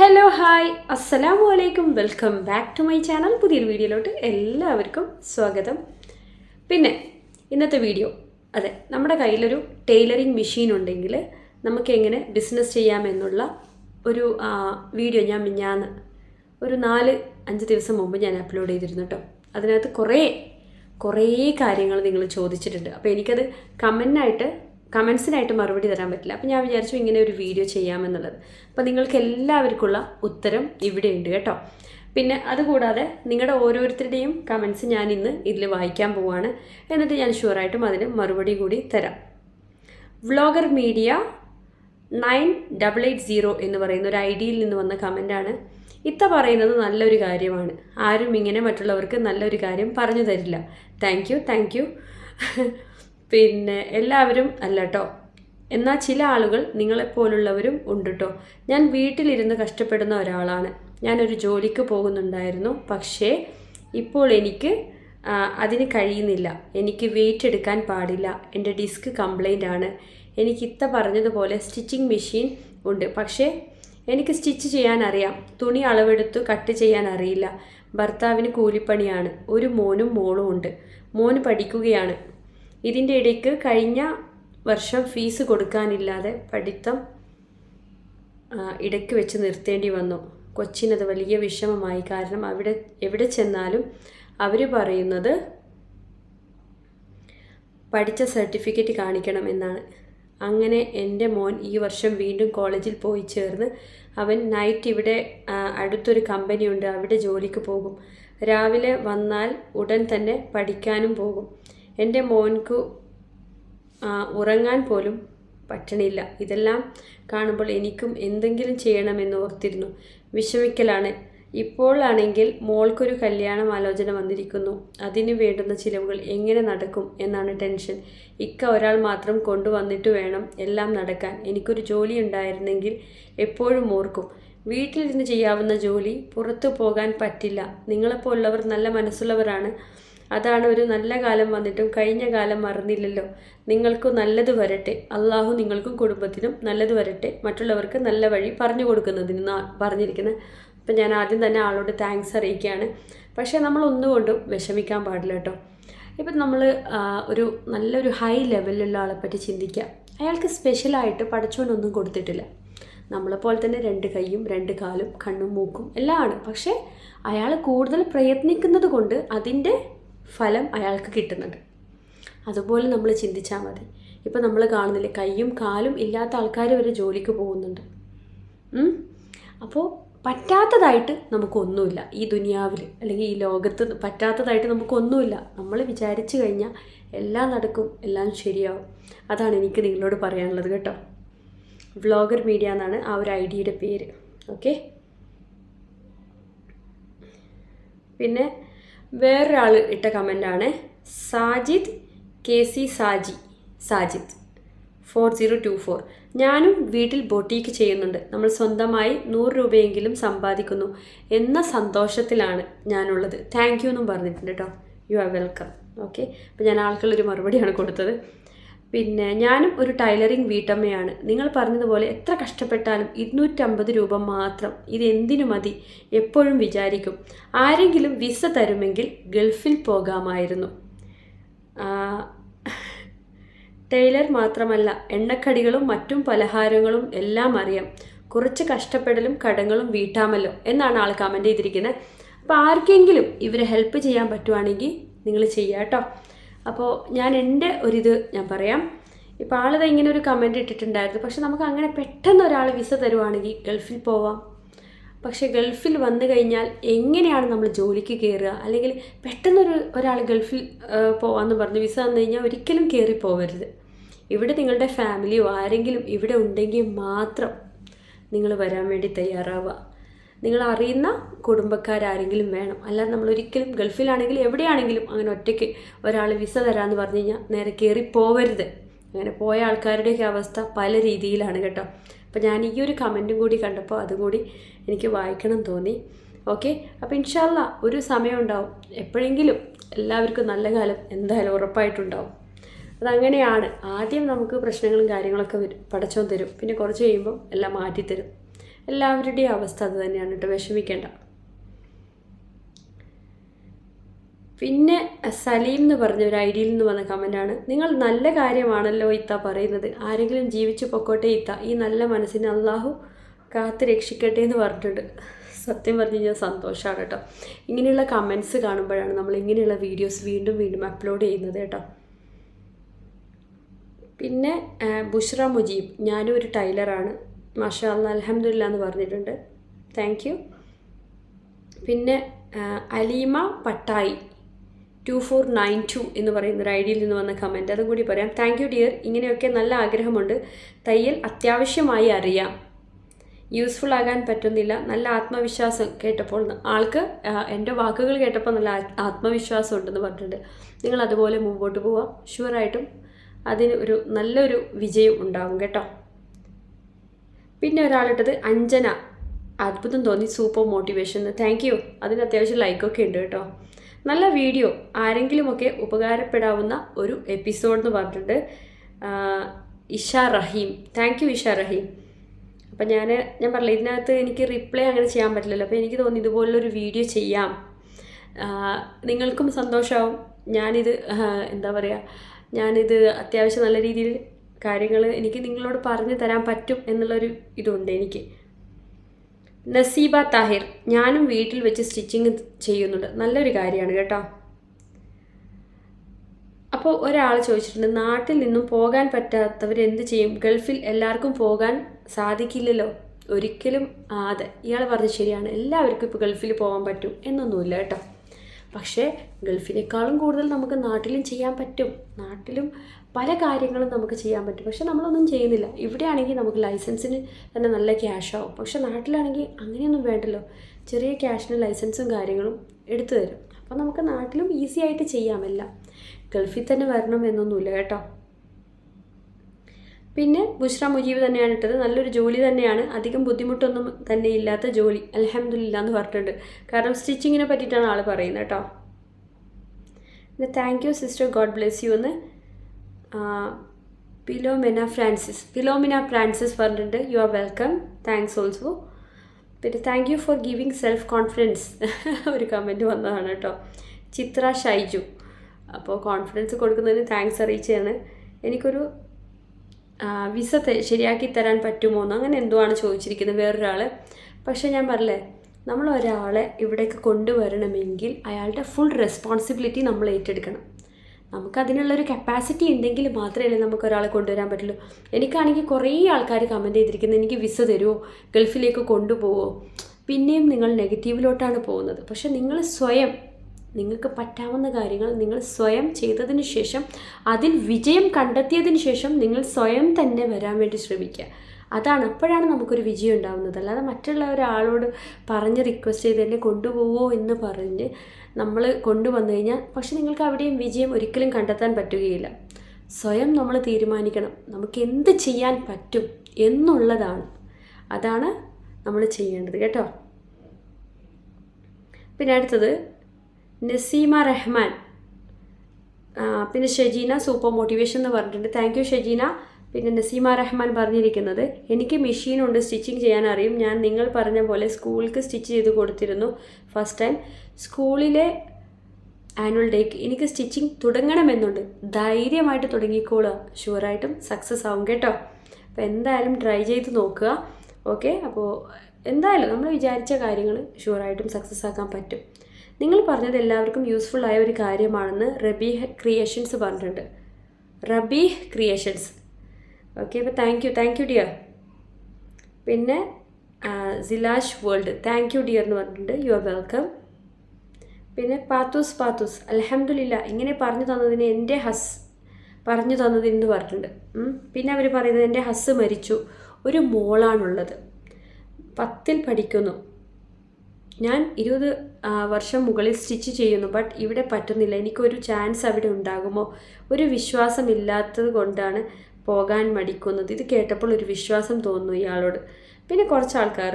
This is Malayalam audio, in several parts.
ഹലോ ഹായ് അസ്സലാമു അലൈക്കും welcome back to my channel പുതിയൊരു വീഡിയോയിലോട്ട് എല്ലാവർക്കും സ്വാഗതം. പിന്നെ ഇന്നത്തെ വീഡിയോ. അതെ നമ്മുടെ കയ്യിലൊരു ടൈലറിങ് മെഷീൻ ഉണ്ടെങ്കിൽ നമുക്ക് എങ്ങനെ ബിസിനസ് ചെയ്യാമെന്നുള്ള ഒരു വീഡിയോ ഞാൻ മിഞ്ഞാന്ന് ഒരു നാല് അഞ്ച് ദിവസം മുമ്പ് ഞാൻ അപ്ലോഡ് ചെയ്തിരുന്നു കേട്ടോ അതിനകത്ത് കുറേ കുറേ കാര്യങ്ങൾ നിങ്ങൾ ചോദിച്ചിട്ടുണ്ട്. അപ്പോൾ എനിക്കത് കമന്റായിട്ട് കമൻസിനായിട്ട് മറുപടി തരാൻ പറ്റില്ല. അപ്പോൾ ഞാൻ വിചാരിച്ചു ഇങ്ങനെ ഒരു വീഡിയോ ചെയ്യാമെന്നുള്ളത്. അപ്പോൾ നിങ്ങൾക്ക് എല്ലാവർക്കുള്ള ഉത്തരം ഇവിടെയുണ്ട് കേട്ടോ. പിന്നെ അതുകൂടാതെ നിങ്ങളുടെ ഓരോരുത്തരുടെയും കമൻസ് ഞാൻ ഇന്ന് ഇതിൽ വായിക്കാൻ പോവാണ്. എന്നിട്ട് ഞാൻ ഷുവറായിട്ടും അതിന് മറുപടി കൂടി തരാം. Vlogger media nine double eight zero എന്ന് പറയുന്ന ഒരു ഐ ഡിയിൽ നിന്ന് വന്ന കമന്റാണ് ഇത്ത പറയുന്നത് നല്ലൊരു കാര്യമാണ്. ആരും ഇങ്ങനെ മറ്റുള്ളവർക്ക് നല്ലൊരു കാര്യം പറഞ്ഞു തരില്ല. താങ്ക് യു താങ്ക് യു പിന്നെ എല്ലാവരും അല്ല കേട്ടോ എന്നാൽ ചില ആളുകൾ നിങ്ങളെപ്പോലുള്ളവരും ഉണ്ട് കേട്ടോ ഞാൻ വീട്ടിലിരുന്ന് കഷ്ടപ്പെടുന്ന ഒരാളാണ്. ഞാനൊരു ജോലിക്ക് പോകുന്നുണ്ടായിരുന്നു. പക്ഷേ ഇപ്പോൾ എനിക്ക് അതിന് കഴിയുന്നില്ല. എനിക്ക് വെയിറ്റ് എടുക്കാൻ പാടില്ല. എന്റെ ഡിസ്ക് കംപ്ലൈന്റ് ആണ്. എനിക്ക് ഇത്ത പറഞ്ഞതുപോലെ സ്റ്റിച്ചിങ് മെഷീൻ ഉണ്ട്. പക്ഷേ എനിക്ക് സ്റ്റിച്ച് ചെയ്യാൻ അറിയാം. തുണി അളവെടുത്ത് കട്ട് ചെയ്യാൻ അറിയില്ല. ഭർത്താവിന് കൂലിപ്പണിയാണ്. ഒരു മോനും മോളും ഉണ്ട്. മോന് പഠിക്കുകയാണ്. ഇതിന്റെ ഇടയ്ക്ക് കഴിഞ്ഞ വർഷം ഫീസ് കൊടുക്കാനില്ലാതെ പഠിത്തം ഇടയ്ക്ക് വെച്ച് നിർത്തേണ്ടി വന്നു. കൊച്ചിനത് വലിയ വിഷമമായി. കാരണം അവിടെ എവിടെ ചെന്നാലും അവർ പറയുന്നത് പഠിച്ച സർട്ടിഫിക്കറ്റ് കാണിക്കണം എന്നാണ്. അങ്ങനെ എന്റെ മോൻ ഈ വർഷം വീണ്ടും കോളേജിൽ പോയി ചേർന്ന് അവൻ നൈറ്റ് ഇവിടെ അടുത്തൊരു കമ്പനിയുണ്ട് അവിടെ ജോലിക്ക് പോകും. രാവിലെ വന്നാൽ ഉടൻ തന്നെ പഠിക്കാനും പോകും. എന്റെ മോൻക്ക് ഉറങ്ങാൻ പോലും പറ്റണില്ല. ഇതെല്ലാം കാണുമ്പോൾ എനിക്കും എന്തെങ്കിലും ചെയ്യണമെന്ന് ഓർത്തിരുന്നു. വിഷമിക്കലാണ്. ഇപ്പോഴാണെങ്കിൽ മോൾക്കൊരു കല്യാണം ആലോചന വന്നിരിക്കുന്നു. അതിന് വേണ്ടുന്ന ചിലവുകൾ എങ്ങനെ നടക്കും എന്നാണ് ടെൻഷൻ. ഇക്ക ഒരാൾ മാത്രം കൊണ്ടുവന്നിട്ട് വേണം എല്ലാം നടക്കാൻ. എനിക്കൊരു ജോലി ഉണ്ടായിരുന്നെങ്കിൽ എപ്പോഴും ഓർക്കും. വീട്ടിലിരുന്ന് ചെയ്യാവുന്ന ജോലി പുറത്തു പോകാൻ പറ്റില്ല. നിങ്ങളെപ്പോലുള്ളവർ നല്ല മനസ്സുള്ളവരാണ്. അതാണ് ഒരു നല്ല കാലം വന്നിട്ടും കഴിഞ്ഞ കാലം മറന്നില്ലല്ലോ നിങ്ങൾക്ക് നല്ലത് വരട്ടെ. അള്ളാഹു നിങ്ങൾക്കും കുടുംബത്തിനും നല്ലത് വരട്ടെ. മറ്റുള്ളവർക്ക് നല്ല വഴി പറഞ്ഞു കൊടുക്കുന്നതിന് പറഞ്ഞിരിക്കുന്നത് അപ്പം ഞാൻ ആദ്യം തന്നെ ആളോട് താങ്ക്സ് അറിയിക്കുകയാണ്. പക്ഷേ നമ്മൾ ഒന്നുകൊണ്ടും വിഷമിക്കാൻ പാടില്ല കേട്ടോ. ഇപ്പം നമ്മൾ ഒരു നല്ലൊരു ഹൈ ലെവലിലുള്ള ആളെ പറ്റി ചിന്തിക്കുക. അയാൾക്ക് സ്പെഷ്യലായിട്ട് പഠിച്ചുകൊണ്ടൊന്നും കൊടുത്തിട്ടില്ല. നമ്മളെപ്പോലെ തന്നെ രണ്ട് കൈയും രണ്ട് കാലും കണ്ണും മൂക്കും എല്ലാം ആണ് പക്ഷേ അയാൾ കൂടുതൽ പ്രയത്നിക്കുന്നത് കൊണ്ട് അതിന്റെ ഫലം അയാൾക്ക് കിട്ടുന്നത് അതുപോലെ നമ്മൾ ചിന്തിച്ചാൽ മതി. ഇപ്പം നമ്മൾ കാണുന്നില്ലേ കൈയും കാലും ഇല്ലാത്ത ആൾക്കാർ വരെ ജോലിക്ക് പോകുന്നുണ്ട്? അപ്പോൾ പറ്റാത്തതായിട്ട് നമുക്കൊന്നുമില്ല. ഈ ദുനിയാവിൽ അല്ലെങ്കിൽ ഈ ലോകത്ത് പറ്റാത്തതായിട്ട് നമുക്കൊന്നുമില്ല. നമ്മൾ വിചാരിച്ചു കഴിഞ്ഞാൽ എല്ലാം നടക്കും എല്ലാം ശരിയാവും. അതാണ് എനിക്ക് നിങ്ങളോട് പറയാനുള്ളത് കേട്ടോ. വ്ളോഗർ മീഡിയ എന്നാണ് ആ ഒരു ഐ ഡിയുടെ പേര്. ഓക്കെ? പിന്നെ വേറൊരാൾ ഇട്ട കമന്റാണ് Sajid K C Saji Sajid. Four zero two four ഞാനും വീട്ടിൽ ബൊട്ടീക്ക് ചെയ്യുന്നുണ്ട്. നമ്മൾ സ്വന്തമായി നൂറ് രൂപയെങ്കിലും സമ്പാദിക്കുന്നു എന്ന സന്തോഷത്തിലാണ് ഞാനുള്ളത്. താങ്ക് യു എന്നും പറഞ്ഞിട്ടുണ്ട് കേട്ടോ യു ആർ വെൽക്കം ഓക്കെ അപ്പോൾ ഞാൻ ആൾക്കുള്ളൊരു മറുപടിയാണ് കൊടുത്തത്. പിന്നെ ഞാനും ഒരു ടൈലറിങ് വീട്ടമ്മയാണ്. നിങ്ങൾ പറഞ്ഞതുപോലെ എത്ര കഷ്ടപ്പെട്ടാലും ഇരുന്നൂറ്റമ്പത് രൂപ മാത്രം ഇത് എന്തിനു മതി എപ്പോഴും വിചാരിക്കും. ആരെങ്കിലും വിസ തരുമെങ്കിൽ ഗൾഫിൽ പോകാമായിരുന്നു. ടൈലർ മാത്രമല്ല എണ്ണക്കടികളും മറ്റും പലഹാരങ്ങളും എല്ലാം അറിയാം. കുറച്ച് കഷ്ടപ്പെടലും കടങ്ങളും വീട്ടാമല്ലോ എന്നാണ് ആൾ കമന്റ് ചെയ്തിരിക്കുന്നത് അപ്പോൾ ആർക്കെങ്കിലും ഇവരെ ഹെൽപ്പ് ചെയ്യാൻ പറ്റുവാണെങ്കിൽ നിങ്ങൾ ചെയ്യാം കേട്ടോ അപ്പോൾ ഞാൻ എന്റെ ഒരിത് ഞാൻ പറയാം. ഇപ്പോൾ ആളിത് ഇങ്ങനെ ഒരു കമന്റ് ഇട്ടിട്ടുണ്ടായിരുന്നു. പക്ഷെ നമുക്ക് അങ്ങനെ പെട്ടെന്ന് ഒരാൾ വിസ തരുവാണെങ്കിൽ ഗൾഫിൽ പോവാം. പക്ഷെ ഗൾഫിൽ വന്നു കഴിഞ്ഞാൽ എങ്ങനെയാണ് നമ്മൾ ജോലിക്ക് കയറുക? അല്ലെങ്കിൽ പെട്ടെന്നൊരു ഒരാൾ ഗൾഫിൽ പോവാമെന്ന് പറഞ്ഞ് വിസ വന്നു കഴിഞ്ഞാൽ ഒരിക്കലും കയറി പോകരുത് ഇവിടെ നിങ്ങളുടെ ഫാമിലിയോ ആരെങ്കിലും ഇവിടെ ഉണ്ടെങ്കിൽ മാത്രം നിങ്ങൾ വരാൻ വേണ്ടി തയ്യാറാവുക. നിങ്ങൾ അറിയുന്ന കുടുംബക്കാരാരെങ്കിലും വേണം. അല്ലാതെ നമ്മൾ ഒരിക്കലും ഗൾഫിലാണെങ്കിൽ എവിടെയാണെങ്കിലും അങ്ങനെ ഒറ്റയ്ക്ക് ഒരാൾ വിസ തരാമെന്ന് പറഞ്ഞു കഴിഞ്ഞാൽ നേരെ കയറി പോവരുത്. അങ്ങനെ പോയ ആൾക്കാരുടെയൊക്കെ അവസ്ഥ പല രീതിയിലാണ് കേട്ടോ. അപ്പോൾ ഞാൻ ഈ ഒരു കമന്റും കൂടി കണ്ടപ്പോൾ അതുകൂടി എനിക്ക് വായിക്കണം തോന്നി. ഓക്കെ? അപ്പോൾ ഇൻഷാല്ല ഒരു സമയം ഉണ്ടാവും. എപ്പോഴെങ്കിലും എല്ലാവർക്കും നല്ല കാലം എന്തായാലും ഉറപ്പായിട്ടുണ്ടാവും. അതങ്ങനെയാണ്. ആദ്യം നമുക്ക് പ്രശ്നങ്ങളും കാര്യങ്ങളൊക്കെ വരും തരും. പിന്നെ കുറച്ച് കഴിയുമ്പം എല്ലാം മാറ്റിത്തരും. എല്ലാവരുടെയും അവസ്ഥ അത് തന്നെയാണ് കേട്ടോ. വിഷമിക്കേണ്ട. പിന്നെ സലീം എന്ന് പറഞ്ഞ ഒരു ഐഡിയിൽ നിന്ന് വന്ന കമന്റാണ് നിങ്ങൾ നല്ല കാര്യമാണല്ലോ ഇത്ത പറയുന്നത്. ആരെങ്കിലും ജീവിച്ചു പൊക്കോട്ടെ ഇത്ത. ഈ നല്ല മനസ്സിനെ അള്ളാഹു കാത്ത് രക്ഷിക്കട്ടെ എന്ന് പറഞ്ഞിട്ടുണ്ട്. സത്യം പറഞ്ഞു കഴിഞ്ഞാൽ സന്തോഷമാണ് കേട്ടോ. ഇങ്ങനെയുള്ള കമൻസ് കാണുമ്പോഴാണ് നമ്മൾ ഇങ്ങനെയുള്ള വീഡിയോസ് വീണ്ടും വീണ്ടും അപ്ലോഡ് ചെയ്യുന്നത് കേട്ടോ. പിന്നെ ബുഷ്ര മുജീബ്. ഞാനും ഒരു ടൈലറാണ്. മാഷാ അലഹമില്ല എന്ന് പറഞ്ഞിട്ടുണ്ട്. താങ്ക് യു പിന്നെ Aleema Pattayi two four nine two എന്ന് പറയുന്ന ഒരു ഐഡിയിൽ നിന്ന് വന്ന കമന്റ് അതും കൂടി പറയാം. താങ്ക് യു ഡിയർ ഇങ്ങനെയൊക്കെ നല്ല ആഗ്രഹമുണ്ട്. തയ്യൽ അത്യാവശ്യമായി അറിയാം. യൂസ്ഫുൾ ആകാൻ പറ്റുന്നില്ല. നല്ല ആത്മവിശ്വാസം കേട്ടപ്പോൾ ആൾക്ക് എന്റെ വാക്കുകൾ കേട്ടപ്പോൾ നല്ല ആത്മവിശ്വാസം ഉണ്ടെന്ന് പറഞ്ഞിട്ടുണ്ട്. നിങ്ങൾ അതുപോലെ മുമ്പോട്ട് പോവാം. ഷുവറായിട്ടും അതിന് ഒരു നല്ലൊരു വിജയം ഉണ്ടാകും കേട്ടോ. പിന്നെ ഒരാളിട്ടത് അഞ്ജന. അത്ഭുതം തോന്നി സൂപ്പർ മോട്ടിവേഷൻ താങ്ക് യു അതിന് അത്യാവശ്യം ലൈക്കൊക്കെ ഉണ്ട് കേട്ടോ. നല്ല വീഡിയോ ആരെങ്കിലുമൊക്കെ ഉപകാരപ്പെടാവുന്ന ഒരു എപ്പിസോഡ് എന്ന് പറഞ്ഞിട്ടുണ്ട്. ഇഷ റഹീം. Thank you Isha Rahim. അപ്പം ഞാൻ ഞാൻ പറഞ്ഞില്ല ഇതിനകത്ത് എനിക്ക് റിപ്ലൈ അങ്ങനെ ചെയ്യാൻ പറ്റില്ലല്ലോ. അപ്പോൾ എനിക്ക് തോന്നി ഇതുപോലുള്ളൊരു വീഡിയോ ചെയ്യാം. നിങ്ങൾക്കും സന്തോഷമാവും ഞാനിത് എന്താ പറയുക ഞാനിത് അത്യാവശ്യം നല്ല രീതിയിൽ കാര്യങ്ങൾ എനിക്ക് നിങ്ങളോട് പറഞ്ഞു തരാൻ പറ്റും എന്നുള്ളൊരു ഇതുണ്ട് എനിക്ക്. നസീബ താഹിർ ഞാനും വീട്ടിൽ വെച്ച് സ്റ്റിച്ചിങ് ചെയ്യുന്നുണ്ട്. നല്ലൊരു കാര്യമാണ് കേട്ടോ. അപ്പോൾ ഒരാൾ ചോദിച്ചിട്ടുണ്ട് നാട്ടിൽ നിന്നും പോകാൻ പറ്റാത്തവർ എന്ത് ചെയ്യും? ഗൾഫിൽ എല്ലാവർക്കും പോകാൻ സാധിക്കില്ലല്ലോ? ഒരിക്കലും അതെ ഇയാൾ പറഞ്ഞത് ശരിയാണ്. എല്ലാവർക്കും ഇപ്പോൾ ഗൾഫിൽ പോകാൻ പറ്റും എന്നൊന്നുമില്ല കേട്ടോ. പക്ഷേ ഗൾഫിനേക്കാളും കൂടുതൽ നമുക്ക് നാട്ടിലും ചെയ്യാൻ പറ്റും. നാട്ടിലും പല കാര്യങ്ങളും നമുക്ക് ചെയ്യാൻ പറ്റും. പക്ഷെ നമ്മളൊന്നും ചെയ്യുന്നില്ല. ഇവിടെയാണെങ്കിൽ നമുക്ക് ലൈസൻസിന് തന്നെ നല്ല ക്യാഷാവും പക്ഷെ നാട്ടിലാണെങ്കിൽ അങ്ങനെയൊന്നും വേണ്ടല്ലോ. ചെറിയ ക്യാഷിന് ലൈസൻസും കാര്യങ്ങളും എടുത്തു തരും. അപ്പോൾ നമുക്ക് നാട്ടിലും ഈസി ആയിട്ട് ചെയ്യാമല്ല ഗൾഫിൽ തന്നെ വരണം എന്നൊന്നുമില്ല കേട്ടോ. പിന്നെ ബുഷ്ര മുജീബ് തന്നെയാണ് ഇട്ടത്. നല്ലൊരു ജോലി തന്നെയാണ്. അധികം ബുദ്ധിമുട്ടൊന്നും തന്നെ ഇല്ലാത്ത ജോലി. അലഹമില്ല എന്ന് പറഞ്ഞിട്ടുണ്ട്. കാരണം സ്റ്റിച്ചിങ്ങിനെ പറ്റിയിട്ടാണ് ആൾ പറയുന്നത് കേട്ടോ. പിന്നെ thank you sister God bless you എന്ന് പിലോമിന ഫ്രാൻസിസ് പിലോമിന ഫ്രാൻസിസ് പറഞ്ഞിട്ടുണ്ട് you are welcome thanks also പിന്നെ thank you for giving self confidence ഒരു കമന്റ് വന്നതാണ് കേട്ടോ. ചിത്ര ഷൈജു. അപ്പോൾ കോൺഫിഡൻസ് കൊടുക്കുന്നതിന് താങ്ക്സ് അറിയിച്ചതാണ്. എനിക്കൊരു വിസ ശരിയാക്കി തരാൻ പറ്റുമോ എന്ന് അങ്ങനെ എന്തോ ആണ് ചോദിച്ചിരിക്കുന്നത് വേറൊരാൾ പക്ഷേ ഞാൻ പറഞ്ഞില്ലേ നമ്മൾ ഒരാളെ ഇവിടേക്ക് കൊണ്ടുവരണമെങ്കിൽ അയാളുടെ ഫുൾ റെസ്പോൺസിബിലിറ്റി നമ്മൾ ഏറ്റെടുക്കണം. നമുക്കതിനുള്ളൊരു കപ്പാസിറ്റി ഉണ്ടെങ്കിൽ മാത്രമേ നമുക്ക് ഒരാളെ കൊണ്ടുവരാൻ പറ്റുള്ളൂ. എനിക്കാണെങ്കിൽ കുറേ ആൾക്കാർ കമന്റ് ചെയ്തിരിക്കുന്നത് എനിക്ക് വിസ തരുമോ ഗൾഫിലേക്ക് കൊണ്ടുപോവോ? പിന്നെയും നിങ്ങൾ നെഗറ്റീവിലോട്ടാണ് പോകുന്നത്. പക്ഷെ നിങ്ങൾ സ്വയം നിങ്ങൾക്ക് പറ്റാവുന്ന കാര്യങ്ങൾ നിങ്ങൾ സ്വയം ചെയ്തതിന് ശേഷം അതിൽ വിജയം കണ്ടെത്തിയതിന് ശേഷം നിങ്ങൾ സ്വയം തന്നെ വരാൻ വേണ്ടി ശ്രമിക്കുക. അതാണ് അപ്പോഴാണ് നമുക്കൊരു വിജയം ഉണ്ടാവുന്നത്. അല്ലാതെ മറ്റുള്ള ഒരാളോട് പറഞ്ഞ് റിക്വസ്റ്റ് ചെയ്ത് എന്നെ കൊണ്ടുപോവോ എന്ന് പറഞ്ഞ് നമ്മൾ കൊണ്ടുവന്നു കഴിഞ്ഞാൽ പക്ഷെ നിങ്ങൾക്ക് അവിടെയും വിജയം ഒരിക്കലും കണ്ടെത്താൻ പറ്റുകയില്ല. സ്വയം നമ്മൾ തീരുമാനിക്കണം. നമുക്ക് എന്ത് ചെയ്യാൻ പറ്റും എന്നുള്ളതാണ്. അതാണ് നമ്മൾ ചെയ്യേണ്ടത് കേട്ടോ. പിന്നെ അടുത്തത് നസീമ റഹ്മാൻ. പിന്നെ ഷജീന സൂപ്പർ മോട്ടിവേഷൻ എന്ന് പറഞ്ഞിട്ടുണ്ട്. Thank you Shejeena. പിന്നെ നസീമ റഹ്മാൻ പറഞ്ഞിരിക്കുന്നത് എനിക്ക് മെഷീനുണ്ട് സ്റ്റിച്ചിങ് ചെയ്യാൻ അറിയും. ഞാൻ നിങ്ങൾ പറഞ്ഞ പോലെ സ്കൂൾക്ക് സ്റ്റിച്ച് ചെയ്ത് കൊടുത്തിരുന്നു ഫസ്റ്റ് ടൈം. സ്കൂളിലെ ആനുവൽ ഡേക്ക് എനിക്ക് സ്റ്റിച്ചിങ് തുടങ്ങണമെന്നുണ്ട്. ധൈര്യമായിട്ട് തുടങ്ങിക്കോളുക. ഷുവറായിട്ടും സക്സസ് ആവും കേട്ടോ. അപ്പോൾ എന്തായാലും ട്രൈ ചെയ്ത് നോക്കുക. ഓക്കെ? അപ്പോൾ എന്തായാലും നമ്മൾ വിചാരിച്ച കാര്യങ്ങൾ ഷുവറായിട്ടും സക്സസ് ആക്കാൻ പറ്റും. നിങ്ങൾ പറഞ്ഞത് എല്ലാവർക്കും യൂസ്ഫുൾ ആയ ഒരു കാര്യമാണെന്ന് റബീഹ് ക്രിയേഷൻസ് പറഞ്ഞിട്ടുണ്ട്. റബീഹ് ക്രിയേഷൻസ്. ഓക്കെ അപ്പോൾ thank you thank you dear പിന്നെ Silash world thank you dear എന്ന് പറഞ്ഞിട്ടുണ്ട്. യു ആർ വെൽക്കം പിന്നെ പാത്തൂസ് പാത്തൂസ് അലഹമില്ല ഇങ്ങനെ പറഞ്ഞു തന്നതിന് എന്റെ ഹസ് പറഞ്ഞു തന്നതിന് പറഞ്ഞിട്ടുണ്ട്. പിന്നെ അവർ പറയുന്നത് എന്റെ ഹസ് മരിച്ചു. ഒരു മോളാണുള്ളത്. പത്തിൽ പഠിക്കുന്നു. ഞാൻ ഇരുപത് വർഷം മുകളിൽ സ്റ്റിച്ച് ചെയ്യുന്നു ബട്ട് ഇവിടെ പറ്റുന്നില്ല. എനിക്കൊരു ചാൻസ് അവിടെ ഉണ്ടാകുമോ? ഒരു വിശ്വാസമില്ലാത്തത് കൊണ്ടാണ് പോകാൻ മടിക്കുന്നത്. ഇത് കേട്ടപ്പോൾ ഒരു വിശ്വാസം തോന്നുന്നു ഇയാളോട്. പിന്നെ കുറച്ച് ആൾക്കാർ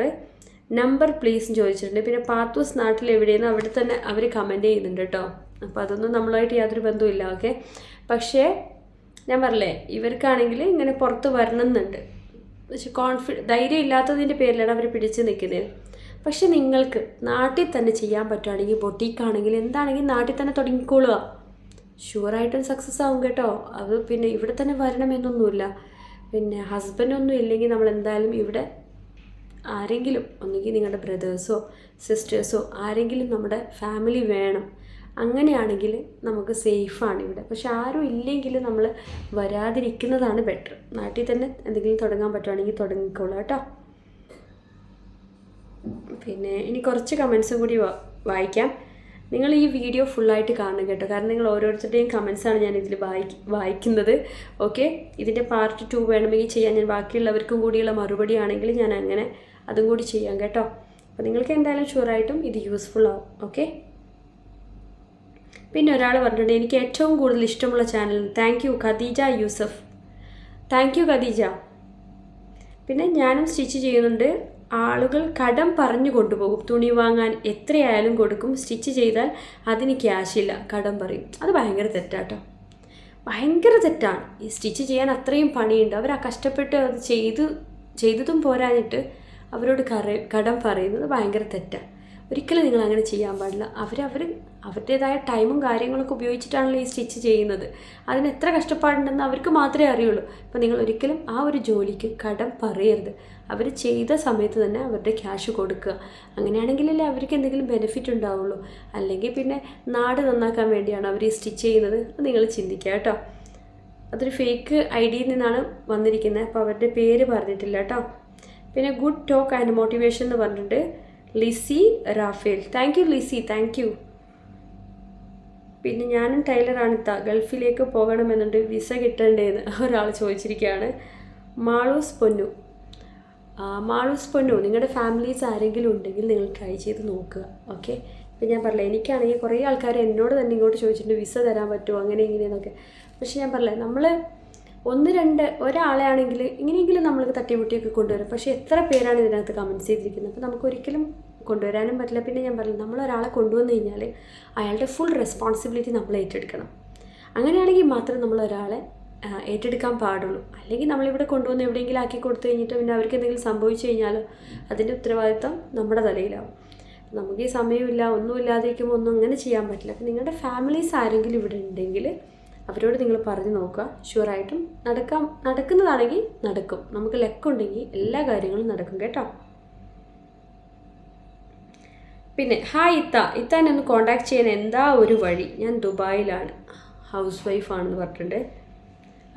നമ്പർ പ്ലീസ് ചോദിച്ചിട്ടുണ്ട്. പിന്നെ പാത്തൂസ് നാട്ടിൽ എവിടെയെന്ന് അവിടെ തന്നെ അവർ കമന്റ് ചെയ്യുന്നുണ്ട് കേട്ടോ. അപ്പോൾ അതൊന്നും നമ്മളായിട്ട് യാതൊരു ബന്ധവുമില്ല ഓക്കെ? പക്ഷേ ഞാൻ പറഞ്ഞേ ഇവർക്കാണെങ്കിൽ ഇങ്ങനെ പുറത്ത് വരണമെന്നുണ്ട്. പക്ഷെ കോൺഫി ധൈര്യം ഇല്ലാത്തതിന്റെ പേരിലാണ് അവർ പിടിച്ച് നിൽക്കുന്നത്. പക്ഷെ നിങ്ങൾക്ക് നാട്ടിൽ തന്നെ ചെയ്യാൻ പറ്റുകയാണെങ്കിൽ ബൊട്ടീക്കാണെങ്കിൽ എന്താണെങ്കിൽ നാട്ടിൽ തന്നെ തുടങ്ങിക്കോളുക. ഷുവറായിട്ടും സക്സസ് ആവും കേട്ടോ. അത് പിന്നെ ഇവിടെ തന്നെ വരണമെന്നൊന്നുമില്ല. പിന്നെ ഹസ്ബൻഡൊന്നും ഇല്ലെങ്കിൽ നമ്മൾ എന്തായാലും ഇവിടെ ആരെങ്കിലും ഒന്നുകിൽ നിങ്ങളുടെ ബ്രദേഴ്സോ സിസ്റ്റേഴ്സോ ആരെങ്കിലും നമ്മുടെ ഫാമിലി വേണം. അങ്ങനെയാണെങ്കിൽ നമുക്ക് സേഫാണ് ഇവിടെ. പക്ഷെ ആരും ഇല്ലെങ്കിൽ നമ്മൾ വരാതിരിക്കുന്നതാണ് ബെറ്റർ നാട്ടിൽ തന്നെ എന്തെങ്കിലും തുടങ്ങാൻ പറ്റുവാണെങ്കിൽ തുടങ്ങിക്കോളൂ കേട്ടോ. പിന്നെ ഇനി കുറച്ച് കമൻസും കൂടി വായിക്കാം. നിങ്ങൾ ഈ വീഡിയോ ഫുള്ളായിട്ട് കാണണം കേട്ടോ. കാരണം നിങ്ങൾ ഓരോരുത്തരുടെയും കമൻസാണ് ഞാൻ ഇതിൽ വായിക്ക് വായിക്കുന്നത്. ഓക്കെ ഇതിന്റെ പാർട്ട് ടു വേണമെങ്കിൽ ചെയ്യാൻ ഞാൻ ബാക്കിയുള്ളവർക്കും കൂടിയുള്ള മറുപടി ആണെങ്കിൽ ഞാൻ അങ്ങനെ അതും കൂടി ചെയ്യാം കേട്ടോ. അപ്പോൾ നിങ്ങൾക്ക് എന്തായാലും ഷുവറായിട്ടും ഇത് യൂസ്ഫുൾ ആവും. ഓക്കെ പിന്നെ ഒരാൾ പറഞ്ഞിട്ടുണ്ട് എനിക്ക് ഏറ്റവും കൂടുതൽ ഇഷ്ടമുള്ള channel thank you Khadeeja Yusuf. Thank you Khadeeja. പിന്നെ ഞാനും സ്റ്റിച്ച് ചെയ്യുന്നുണ്ട്. ആളുകൾ കടം പറഞ്ഞു കൊണ്ടുപോകും. തുണി വാങ്ങാൻ എത്രയായാലും കൊടുക്കും. സ്റ്റിച്ച് ചെയ്താൽ അതിന് ക്യാഷില്ല കടം പറയും. അത് ഭയങ്കര തെറ്റാട്ടോ. ഭയങ്കര തെറ്റാണ്. ഈ സ്റ്റിച്ച് ചെയ്യാൻ അത്രയും പണിയുണ്ട്. അവർ ആ കഷ്ടപ്പെട്ട് അത് ചെയ്തു ചെയ്തതും പോരാഞ്ഞിട്ട് അവരോട് കടം പറയുന്നത് ഭയങ്കര തെറ്റാണ് ഒരിക്കലും നിങ്ങൾ അങ്ങനെ ചെയ്യാൻ പാടില്ല. അവരവർ അവരുടേതായ ടൈമും കാര്യങ്ങളൊക്കെ ഉപയോഗിച്ചിട്ടാണല്ലോ ഈ സ്റ്റിച്ച് ചെയ്യുന്നത്. അതിന് എത്ര കഷ്ടപ്പാടുണ്ടെന്ന് അവർക്ക് മാത്രമേ അറിയുള്ളൂ. അപ്പോൾ നിങ്ങൾ ഒരിക്കലും ആ ഒരു ജോലിക്ക് കടം പറയരുത്. അവർ ചെയ്ത സമയത്ത് തന്നെ അവരുടെ ക്യാഷ് കൊടുക്കുക. അങ്ങനെയാണെങ്കിലല്ലേ അവർക്ക് എന്തെങ്കിലും ബെനിഫിറ്റ് ഉണ്ടാവുള്ളൂ. അല്ലെങ്കിൽ പിന്നെ നാട് നന്നാക്കാൻ വേണ്ടിയാണ് അവർ ഈ സ്റ്റിച്ച് ചെയ്യുന്നത്. നിങ്ങൾ ചിന്തിക്കുക കേട്ടോ. അതൊരു ഫേക്ക് ഐ ഡിയിൽ നിന്നാണ് വന്നിരിക്കുന്നത്. അപ്പോൾ അവരുടെ പേര് പറഞ്ഞിട്ടില്ല കേട്ടോ. പിന്നെ ഗുഡ് ടോക്ക് ആൻഡ് മോട്ടിവേഷൻ എന്ന് പറഞ്ഞിട്ട് Lissy Raphael. Thank you Lissy. Thank you പിന്നെ ഞാനും ടൈലറാണ് ഇത്ത ഗൾഫിലേക്ക് പോകണമെന്നുണ്ട് വിസ കിട്ടണ്ടേന്ന് ഒരാൾ ചോദിച്ചിരിക്കുകയാണ് മാളൂസ് പൊന്നു. മാളൂസ് പൊന്നു നിങ്ങളുടെ ഫാമിലീസ് ആരെങ്കിലും ഉണ്ടെങ്കിൽ നിങ്ങൾ ട്രൈ ചെയ്ത് നോക്കുക. ഓക്കെ? ഇപ്പം ഞാൻ പറഞ്ഞില്ല എനിക്കാണെങ്കിൽ കുറേ ആൾക്കാർ എന്നോട് തന്നെ ഇങ്ങോട്ട് ചോദിച്ചിട്ടുണ്ട് വിസ തരാൻ പറ്റുമോ അങ്ങനെ ഇങ്ങനെയെന്നൊക്കെ പക്ഷേ ഞാൻ പറഞ്ഞില്ല നമ്മൾ ഒന്ന് രണ്ട് ഒരാളെ ആണെങ്കിൽ ഇങ്ങനെയെങ്കിലും നമ്മൾക്ക് തട്ടിമുട്ടിയൊക്കെ കൊണ്ടുവരും. പക്ഷേ എത്ര പേരാണ് ഇതിനകത്ത് കമന്റ്സ് ചെയ്തിരിക്കുന്നത്? അപ്പോൾ നമുക്ക് ഒരിക്കലും കൊണ്ടുവരാനും പറ്റില്ല. പിന്നെ ഞാൻ പറഞ്ഞു നമ്മൾ ഒരാളെ കൊണ്ടുവന്നു കഴിഞ്ഞാൽ അയാളുടെ ഫുൾ റെസ്പോൺസിബിലിറ്റി നമ്മൾ ഏറ്റെടുക്കണം. അങ്ങനെയാണെങ്കിൽ മാത്രം നമ്മൾ ഒരാളെ ഏറ്റെടുക്കാൻ പാടുള്ളൂ. അല്ലെങ്കിൽ നമ്മളിവിടെ കൊണ്ടുവന്ന് എവിടെയെങ്കിലും ആക്കി കൊടുത്തു കഴിഞ്ഞിട്ട് പിന്നെ അവർക്ക് എന്തെങ്കിലും സംഭവിച്ചു കഴിഞ്ഞാൽ അതിന്റെ ഉത്തരവാദിത്തം നമ്മുടെ തലയിലാവും. നമുക്ക് ഈ സമയമില്ല ഒന്നും ഇല്ലാതിരിക്കുമ്പോൾ ഒന്നും അങ്ങനെ ചെയ്യാൻ പറ്റില്ല. അപ്പം നിങ്ങളുടെ ഫാമിലീസ് ആരെങ്കിലും ഇവിടെ ഉണ്ടെങ്കിൽ അവരോട് നിങ്ങൾ പറഞ്ഞു നോക്കുക. ഷുവറായിട്ടും നടക്കാം നടക്കുന്നതാണെങ്കിൽ നടക്കും. നമുക്ക് ലക്കുണ്ടെങ്കിൽ എല്ലാ കാര്യങ്ങളും നടക്കും കേട്ടോ. പിന്നെ ഹായ് ഇത്ത. ഇത്താൻ ഒന്ന് കോണ്ടാക്ട് ചെയ്യാൻ എന്താ ഒരു വഴി? ഞാൻ ദുബായിലാണ്. ഹൗസ് വൈഫാണെന്ന് പറഞ്ഞിട്ടുണ്ട്.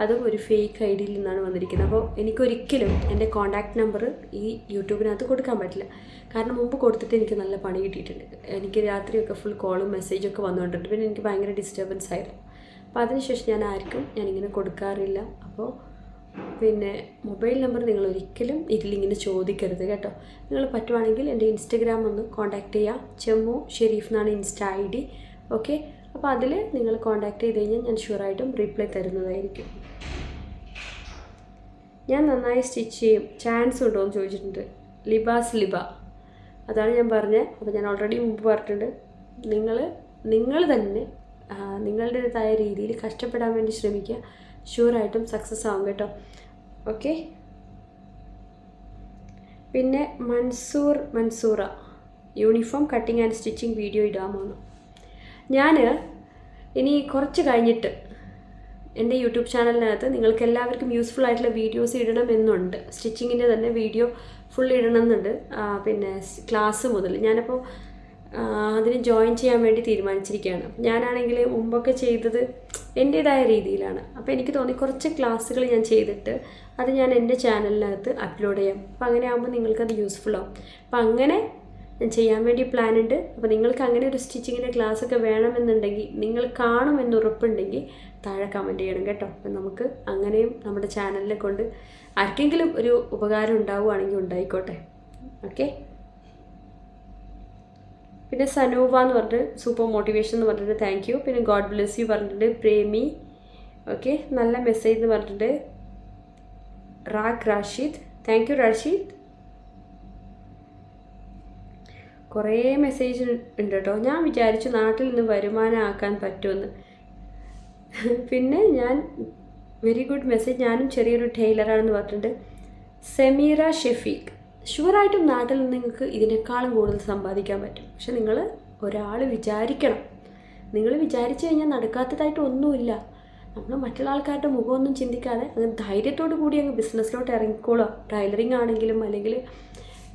അതും ഒരു ഫേക്ക് ഐ ഡിയിൽ നിന്നാണ് വന്നിരിക്കുന്നത്. അപ്പോൾ എനിക്കൊരിക്കലും എന്റെ കോണ്ടാക്ട് നമ്പർ ഈ യൂട്യൂബിനകത്ത് കൊടുക്കാൻ പറ്റില്ല. കാരണം മുമ്പ് കൊടുത്തിട്ട് എനിക്ക് നല്ല പണി കിട്ടിയിട്ടുണ്ട്. എനിക്ക് രാത്രിയൊക്കെ ഫുൾ കോളും മെസ്സേജും ഒക്കെ വന്നുകൊണ്ടിട്ട് പിന്നെ എനിക്ക് ഭയങ്കര ഡിസ്റ്റർബൻസ് ആയിരുന്നു. അപ്പോൾ അതിനുശേഷം ഞാൻ ആർക്കും ഞാനിങ്ങനെ കൊടുക്കാറില്ല. അപ്പോൾ പിന്നെ മൊബൈൽ നമ്പർ നിങ്ങൾ ഒരിക്കലും ഇതിലിങ്ങനെ ചോദിക്കരുത് കേട്ടോ. നിങ്ങൾ പറ്റുവാണെങ്കിൽ എന്റെ ഇൻസ്റ്റഗ്രാം ഒന്ന് കോൺടാക്റ്റ് ചെയ്യുക ചെമ്മു ഷെരീഫ് എന്നാണ് ഇൻസ്റ്റ ഐ ഡി. ഓക്കെ? അപ്പോൾ അതിൽ നിങ്ങൾ കോൺടാക്റ്റ് ചെയ്ത് കഴിഞ്ഞാൽ ഞാൻ ഷുവറായിട്ടും റീപ്ലൈ തരുന്നതായിരിക്കും. ഞാൻ നന്നായി സ്റ്റിച്ച് ചെയ്യും. ചാൻസ് ഉണ്ടോ എന്ന് ചോദിച്ചിട്ടുണ്ട്. ലിബാസ് ലിബ. അതാണ് ഞാൻ പറഞ്ഞത്. അപ്പോൾ ഞാൻ ഓൾറെഡി മുമ്പ് പറഞ്ഞിട്ടുണ്ട്. നിങ്ങൾ നിങ്ങൾ തന്നെ നിങ്ങളുടേതായ രീതിയിൽ കഷ്ടപ്പെടാൻ വേണ്ടി ശ്രമിക്കുക. ഷുവറായിട്ടും സക്സസ് ആവും കേട്ടോ. ഓക്കെ പിന്നെ Mansoor Mansoora uniform cutting and stitching video ഇടാമെന്ന് ഞാൻ ഇനി കുറച്ച് കഴിഞ്ഞിട്ട് എന്റെ യൂട്യൂബ് ചാനലിനകത്ത് നിങ്ങൾക്ക് എല്ലാവർക്കും യൂസ്ഫുൾ ആയിട്ടുള്ള വീഡിയോസ് ഇടണമെന്നുണ്ട് സ്റ്റിച്ചിങ്ങിന്റെ തന്നെ വീഡിയോ ഫുൾ ഇടണമെന്നുണ്ട്. പിന്നെ ക്ലാസ് മുതൽ. ഞാനപ്പോൾ അതിന് ജോയിൻ ചെയ്യാൻ വേണ്ടി തീരുമാനിച്ചിരിക്കുകയാണ്. ഞാനാണെങ്കിൽ മുമ്പൊക്കെ ചെയ്തത് എന്റേതായ രീതിയിലാണ്. അപ്പോൾ എനിക്ക് തോന്നി കുറച്ച് ക്ലാസ്സുകൾ ഞാൻ ചെയ്തിട്ട് അത് ഞാൻ എന്റെ ചാനലിനകത്ത് അപ്ലോഡ് ചെയ്യാം. അപ്പോൾ അങ്ങനെ ആകുമ്പോൾ നിങ്ങൾക്കത് യൂസ്ഫുൾ ആവും. അപ്പോൾ അങ്ങനെ ഞാൻ ചെയ്യാൻ വേണ്ടി പ്ലാൻ ഉണ്ട്. അപ്പോൾ നിങ്ങൾക്ക് അങ്ങനെ ഒരു സ്റ്റിച്ചിങ്ങിന്റെ ക്ലാസ് ഒക്കെ വേണമെന്നുണ്ടെങ്കിൽ നിങ്ങൾ കാണുമെന്ന് ഉറപ്പുണ്ടെങ്കിൽ താഴെ കമന്റ് ചെയ്യണം കേട്ടോ. അപ്പം നമുക്ക് അങ്ങനെയും നമ്മുടെ ചാനലിനെ കൊണ്ട് ആർക്കെങ്കിലും ഒരു ഉപകാരം ഉണ്ടാവുകയാണെങ്കിൽ ഉണ്ടായിക്കോട്ടെ. ഓക്കെ പിന്നെ സനൂവ എന്ന് പറഞ്ഞിട്ട് സൂപ്പർ മോട്ടിവേഷൻ എന്ന് പറഞ്ഞിട്ട് താങ്ക് യു പിന്നെ ഗോഡ് ബ്ലെസ് യു പറഞ്ഞിട്ട് പ്രേമി. ഓക്കെ നല്ല മെസ്സേജ് എന്ന് പറഞ്ഞിട്ട് റാഖ് റാഷിദ്. Thank you Rashid. കുറേ മെസ്സേജ് ഉണ്ട് കേട്ടോ. ഞാൻ വിചാരിച്ചു നാട്ടിൽ നിന്ന് വരുമാനമാക്കാൻ പറ്റുമെന്ന്. പിന്നെ ഞാൻ വെരി ഗുഡ് മെസ്സേജ് ഞാനും ചെറിയൊരു ടൈലറാണെന്ന് പറഞ്ഞിട്ടുണ്ട് സെമീറ ഷെഫീഖ്. ഷുവറായിട്ടും നാട്ടിൽ നിങ്ങൾക്ക് ഇതിനേക്കാളും കൂടുതൽ സമ്പാദിക്കാൻ പറ്റും. പക്ഷെ നിങ്ങൾ ഒരാൾ വിചാരിക്കണം. നിങ്ങൾ വിചാരിച്ചു കഴിഞ്ഞാൽ നടക്കാത്തതായിട്ട് ഒന്നുമില്ല. നമ്മൾ മറ്റുള്ള ആൾക്കാരുടെ മുഖമൊന്നും ചിന്തിക്കാതെ അങ്ങ് ധൈര്യത്തോടു കൂടി അങ്ങ് ബിസിനസ്സിലോട്ട് ഇറങ്ങിക്കോളാം ടൈലറിങ് ആണെങ്കിലും അല്ലെങ്കിൽ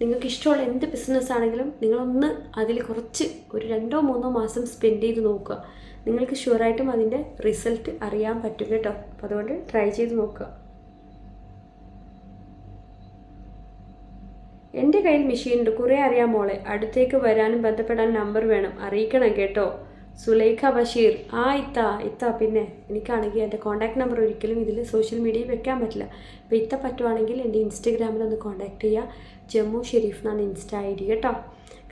നിങ്ങൾക്ക് ഇഷ്ടമുള്ള എന്ത് ബിസിനസ് ആണെങ്കിലും നിങ്ങളൊന്ന് അതിൽ കുറച്ച് ഒരു രണ്ടോ മൂന്നോ മാസം സ്പെൻഡ് ചെയ്ത് നോക്കുക. നിങ്ങൾക്ക് ഷുവറായിട്ടും അതിന്റെ റിസൾട്ട് അറിയാൻ പറ്റും കേട്ടോ. അപ്പോൾ അതുകൊണ്ട് ട്രൈ ചെയ്ത് നോക്കുക. എന്റെ കയ്യിൽ മെഷീനുണ്ട്. കുറേ അറിയാം മോളെ. അടുത്തേക്ക് വരാനും ബന്ധപ്പെടാൻ നമ്പർ വേണം. അറിയിക്കണം കേട്ടോ. സുലൈഖ ബഷീർ. ആ ഇത്ത ഇത്ത. പിന്നെ എനിക്കാണെങ്കിൽ എന്റെ കോൺടാക്ട് നമ്പർ ഒരിക്കലും ഇതിൽ സോഷ്യൽ മീഡിയയിൽ വെക്കാൻ പറ്റില്ല. അപ്പോൾ ഇത്ത പറ്റുവാണെങ്കിൽ എന്റെ ഇൻസ്റ്റഗ്രാമിൽ ഒന്ന് കോൺടാക്ട് ചെയ്യുക ജമ്മു ഷെരീഫ് എന്നാണ് ഇൻസ്റ്റ ഐ ഡി കേട്ടോ.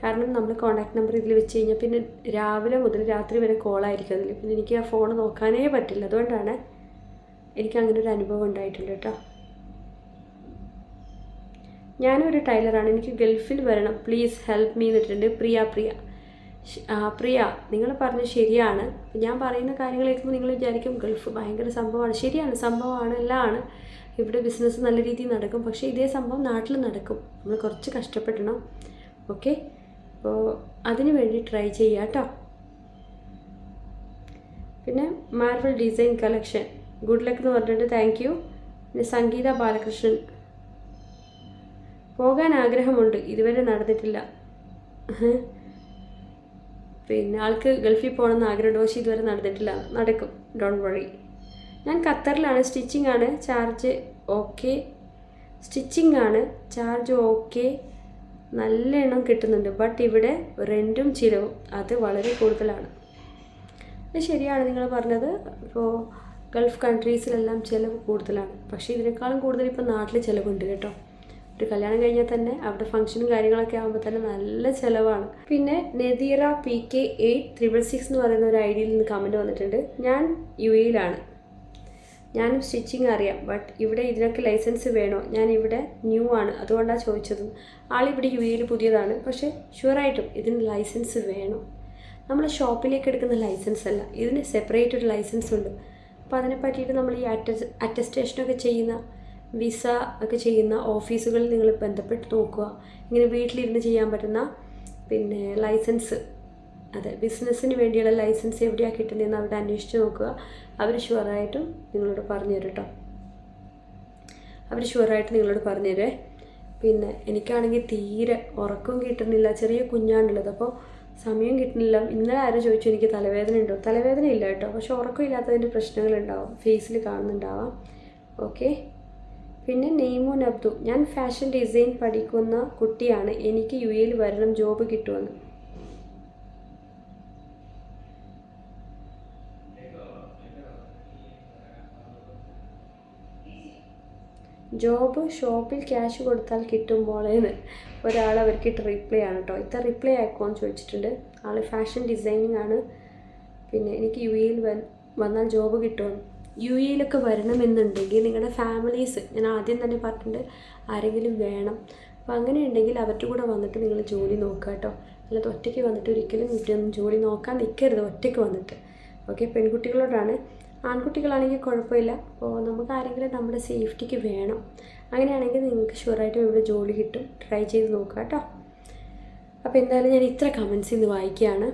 കാരണം നമ്മൾ കോൺടാക്ട് നമ്പർ ഇതിൽ വെച്ച് കഴിഞ്ഞാൽ പിന്നെ രാവിലെ മുതൽ രാത്രി വരെ കോളായിരിക്കും അതിൽ പിന്നെ എനിക്ക് ആ ഫോൺ നോക്കാനേ പറ്റില്ല. അതുകൊണ്ടാണ് എനിക്ക് അങ്ങനെ ഒരു അനുഭവം ഉണ്ടായിട്ടുണ്ട് കേട്ടോ. ഞാനൊരു ടൈലറാണ് എനിക്ക് ഗൾഫിൽ വരണം. പ്ലീസ് ഹെൽപ്പ് മീ എന്നിട്ടുണ്ട് പ്രിയ പ്രിയ. പ്രിയ നിങ്ങൾ പറഞ്ഞത് ശരിയാണ്. ഞാൻ പറയുന്ന കാര്യങ്ങൾ കേൾക്കുമ്പോൾ നിങ്ങൾ വിചാരിക്കും ഗൾഫ് ഭയങ്കര സംഭവമാണ്. ശരിയാണ് സംഭവമാണ് എല്ലാം ആണ്. ഇവിടെ ബിസിനസ് നല്ല രീതിയിൽ നടക്കും. പക്ഷേ ഇതേ സംഭവം നാട്ടിൽ നടക്കും. നമ്മൾ കുറച്ച് കഷ്ടപ്പെടണം. ഓക്കെ അപ്പോൾ അതിന് വേണ്ടി ട്രൈ ചെയ്യുക കേട്ടോ പിന്നെ marble design collection good luck എന്ന് പറഞ്ഞിട്ട് താങ്ക് യു പിന്നെ സംഗീത ബാലകൃഷ്ണൻ. പോകാൻ ആഗ്രഹമുണ്ട്. ഇതുവരെ നടന്നിട്ടില്ല. പിന്നെ ആൾക്ക് ഗൾഫിൽ പോകണമെന്ന് ആഗ്രഹമുണ്ട്. പക്ഷേ ഇതുവരെ നടന്നിട്ടില്ല. നടക്കും. ഡോൺ വറി ഞാൻ ഖത്തറിലാണ്. സ്റ്റിച്ചിങ് ആണ്. Charge okay. സ്റ്റിച്ചിങ് ആണ്. Charge okay. നല്ല എണ്ണം കിട്ടുന്നുണ്ട്. ബട്ട് ഇവിടെ റെന്റും ചിലവും അത് വളരെ കൂടുതലാണ്. അത് ശരിയാണ് നിങ്ങൾ പറഞ്ഞത്. ഇപ്പോൾ ഗൾഫ് കൺട്രീസിലെല്ലാം ചിലവ് കൂടുതലാണ്. പക്ഷേ ഇതിനേക്കാളും കൂടുതൽ ഇപ്പോൾ നാട്ടിൽ ചിലവുണ്ട് കേട്ടോ. ഒരു കല്യാണം കഴിഞ്ഞാൽ തന്നെ അവിടെ ഫംഗ്ഷനും കാര്യങ്ങളൊക്കെ ആകുമ്പോൾ തന്നെ നല്ല ചിലവാണ്. പിന്നെ Nadeera P K eight triple six എന്ന് പറയുന്ന ഒരു ഐഡിയിൽ നിന്ന് കമന്റ് വന്നിട്ടുണ്ട്. ഞാൻ യു എയിലാണ് ഞാനും സ്റ്റിച്ചിങ് അറിയാം ബട്ട് ഇവിടെ ഇതിനൊക്കെ ലൈസൻസ് വേണോ? ഞാൻ ഇവിടെ ന്യൂ ആണ് അതുകൊണ്ടാണ് ചോദിച്ചതും. ആളിവിടെ യു എയിൽ പുതിയതാണ് പക്ഷേ ഷുവറായിട്ടും ഇതിന് ലൈസൻസ് വേണം. നമ്മൾ ഷോപ്പിലേക്ക് എടുക്കുന്ന ലൈസൻസ് അല്ല ഇതിന് സെപ്പറേറ്റ് ഒരു ലൈസൻസ് ഉണ്ട്. അപ്പോൾ അതിനെ പറ്റിയിട്ട് നമ്മൾ ഈ അറ്റസ് അറ്റസ്റ്റേഷനൊക്കെ ചെയ്യുന്ന വിസ ഒക്കെ ചെയ്യുന്ന ഓഫീസുകളിൽ നിങ്ങൾ ബന്ധപ്പെട്ട് നോക്കുക. ഇങ്ങനെ വീട്ടിലിരുന്ന് ചെയ്യാൻ പറ്റുന്ന പിന്നെ ലൈസൻസ് അതെ ബിസിനസ്സിന് വേണ്ടിയുള്ള ലൈസൻസ് എവിടെയാണ് കിട്ടുന്നതെന്ന് അവിടെ അന്വേഷിച്ച് നോക്കുക. അവർ ഷുവറായിട്ടും നിങ്ങളോട് പറഞ്ഞു തരും കേട്ടോ അവർ ഷുവറായിട്ട് നിങ്ങളോട് പറഞ്ഞു തരേ പിന്നെ എനിക്കാണെങ്കിൽ തീരെ ഉറക്കവും കിട്ടുന്നില്ല ചെറിയ കുഞ്ഞാണുള്ളത്. അപ്പോൾ സമയം കിട്ടുന്നില്ല. ഇന്നലെ ആരും ചോദിച്ചു എനിക്ക് തലവേദന ഉണ്ടോ? തലവേദന ഇല്ല കേട്ടോ. പക്ഷെ ഉറക്കം ഇല്ലാത്തതിന്റെ പ്രശ്നങ്ങളുണ്ടാവും. ഫേസിൽ കാണുന്നുണ്ടാവാം. ഓക്കെ. പിന്നെ നെയ്മോൻ അബ്ദു ഞാൻ ഫാഷൻ ഡിസൈൻ പഠിക്കുന്ന കുട്ടിയാണ്. എനിക്ക് യു എയിൽ വരണം ജോബ് കിട്ടുമെന്ന്. ജോബ് ഷോപ്പിൽ ക്യാഷ് കൊടുത്താൽ കിട്ടും മോളേന്ന് ഒരാൾ അവർക്കിട്ട് റിപ്ലൈ ആണ് കേട്ടോ ഇത്ര റിപ്ലൈ ആക്കുമെന്ന് ചോദിച്ചിട്ടുണ്ട്. ആൾ ഫാഷൻ ഡിസൈനിങ് ആണ്. പിന്നെ എനിക്ക് യു എയിൽ വന്നാൽ ജോബ് കിട്ടുമെന്ന്. യു എയിലൊക്കെ വരണമെന്നുണ്ടെങ്കിൽ നിങ്ങളുടെ ഫാമിലീസ് ഞാൻ ആദ്യം തന്നെ പറഞ്ഞിട്ടുണ്ട് ആരെങ്കിലും വേണം. അപ്പോൾ അങ്ങനെ ഉണ്ടെങ്കിൽ അവരുടെ കൂടെ വന്നിട്ട് നിങ്ങൾ ജോലി നോക്കുക കേട്ടോ. അല്ലാതെ ഒറ്റയ്ക്ക് വന്നിട്ട് ഒരിക്കലും ജോലി നോക്കാൻ നിൽക്കരുത് ഒറ്റയ്ക്ക് വന്നിട്ട്. ഓക്കെ പെൺകുട്ടികളോടാണ്. ആൺകുട്ടികളാണെങ്കിൽ കുഴപ്പമില്ല. അപ്പോൾ നമുക്ക് ആരെങ്കിലും നമ്മുടെ സേഫ്റ്റിക്ക് വേണം. അങ്ങനെയാണെങ്കിൽ നിങ്ങൾക്ക് ഷുവറായിട്ടും ഇവിടെ ജോലി കിട്ടും. ട്രൈ ചെയ്ത് നോക്കുക കേട്ടോ. അപ്പോൾ എന്തായാലും ഞാൻ ഇത്ര കമൻസ് ഇന്ന് വായിക്കുകയാണ്.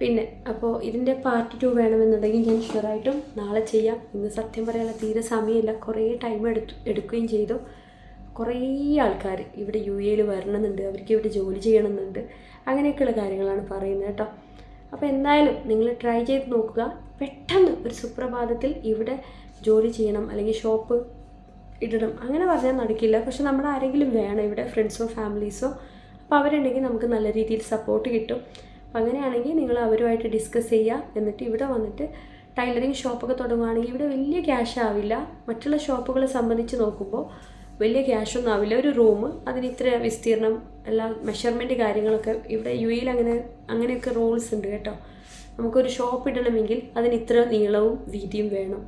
പിന്നെ അപ്പോൾ ഇതിന്റെ പാർട്ട് ടു വേണമെന്നുണ്ടെങ്കിൽ ഞാൻ ഷുവറായിട്ടും നാളെ ചെയ്യാം. ഇന്ന് സത്യം പറയാനുള്ള തീരെ സമയമില്ല. കുറേ ടൈം എടുത്തു എടുക്കുകയും ചെയ്തു. കുറേ ആൾക്കാർ ഇവിടെ യു എയിൽ വരണമെന്നുണ്ട്. അവർക്ക് ഇവിടെ ജോലി ചെയ്യണമെന്നുണ്ട്. അങ്ങനെയൊക്കെയുള്ള കാര്യങ്ങളാണ് പറയുന്നത് കേട്ടോ. അപ്പോൾ എന്തായാലും നിങ്ങൾ ട്രൈ ചെയ്ത് നോക്കുക. പെട്ടെന്ന് ഒരു സുപ്രഭാതത്തിൽ ഇവിടെ ജോലി ചെയ്യണം അല്ലെങ്കിൽ ഷോപ്പ് ഇടണം. അങ്ങനെ പറഞ്ഞാൽ നടക്കില്ല. പക്ഷെ നമ്മൾ ആരെങ്കിലും വേണം ഇവിടെ ഫ്രണ്ട്സോ ഫാമിലീസോ അപ്പോൾ അവരുണ്ടെങ്കിൽ നമുക്ക് നല്ല രീതിയിൽ സപ്പോർട്ട് കിട്ടും. അങ്ങനെയാണെങ്കിൽ നിങ്ങൾ അവരുമായിട്ട് ഡിസ്കസ് ചെയ്യുക. എന്നിട്ട് ഇവിടെ വന്നിട്ട് ടൈലറിങ് ഷോപ്പൊക്കെ തുടങ്ങുകയാണെങ്കിൽ ഇവിടെ വലിയ ക്യാഷ് ആവില്ല. മറ്റുള്ള ഷോപ്പുകളെ സംബന്ധിച്ച് നോക്കുമ്പോൾ വലിയ ക്യാഷൊന്നും ആവില്ല. ഒരു റൂം അതിന് ഇത്ര വിസ്തീർണം എല്ലാ മെഷർമെന്റ് കാര്യങ്ങളൊക്കെ ഇവിടെ യു എയിൽ അങ്ങനെ അങ്ങനെയൊക്കെ റൂൾസ് ഉണ്ട് കേട്ടോ. നമുക്കൊരു ഷോപ്പ് ഇടണമെങ്കിൽ അതിന് ഇത്ര നീളവും വീതിയും വേണം.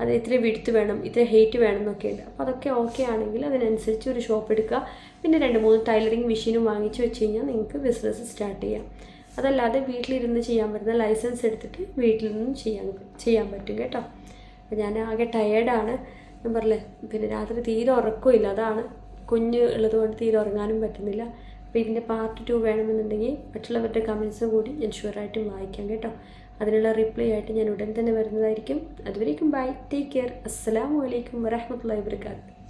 അത് ഇത്ര വിടുത്ത് വേണം ഇത്ര ഹെയ്റ്റ് വേണം എന്നൊക്കെ ഉണ്ട്. അപ്പോൾ അതൊക്കെ ഓക്കെ ആണെങ്കിൽ അതിനനുസരിച്ച് ഒരു ഷോപ്പ് എടുക്കുക. പിന്നെ രണ്ട് മൂന്ന് ടൈലറിങ് മെഷീനും വാങ്ങിച്ച് വെച്ച് കഴിഞ്ഞാൽ നിങ്ങൾക്ക് ബിസിനസ് സ്റ്റാർട്ട് ചെയ്യാം. അതല്ലാതെ വീട്ടിലിരുന്ന് ചെയ്യാൻ പറ്റുന്ന ലൈസൻസ് എടുത്തിട്ട് വീട്ടിൽ നിന്നും ചെയ്യാൻ ചെയ്യാൻ പറ്റും കേട്ടോ. അപ്പോൾ ഞാൻ ആകെ ടയേർഡാണ് ഞാൻ പറഞ്ഞില്ലേ പിന്നെ രാത്രി തീരെ ഉറക്കമില്ല. അതാണ് കുഞ്ഞ് ഉള്ളത് കൊണ്ട് തീരെ ഉറങ്ങാനും പറ്റുന്നില്ല. അപ്പോൾ ഇതിന്റെ പാർട്ട് ടു വേണമെന്നുണ്ടെങ്കിൽ മറ്റുള്ളവരുടെ കമൻസും കൂടി ഞാൻ ഷുവറായിട്ടും വായിക്കാം കേട്ടോ. അതിനുള്ള റിപ്ലൈ ആയിട്ട് ഞാൻ ഉടൻ തന്നെ വരുന്നതായിരിക്കും. അതുവരേക്കും ബൈ ടേക്ക് കെയർ അസ്സാം വലൈക്കും വരഹമുല്ലാ വാബർക്കാത്തു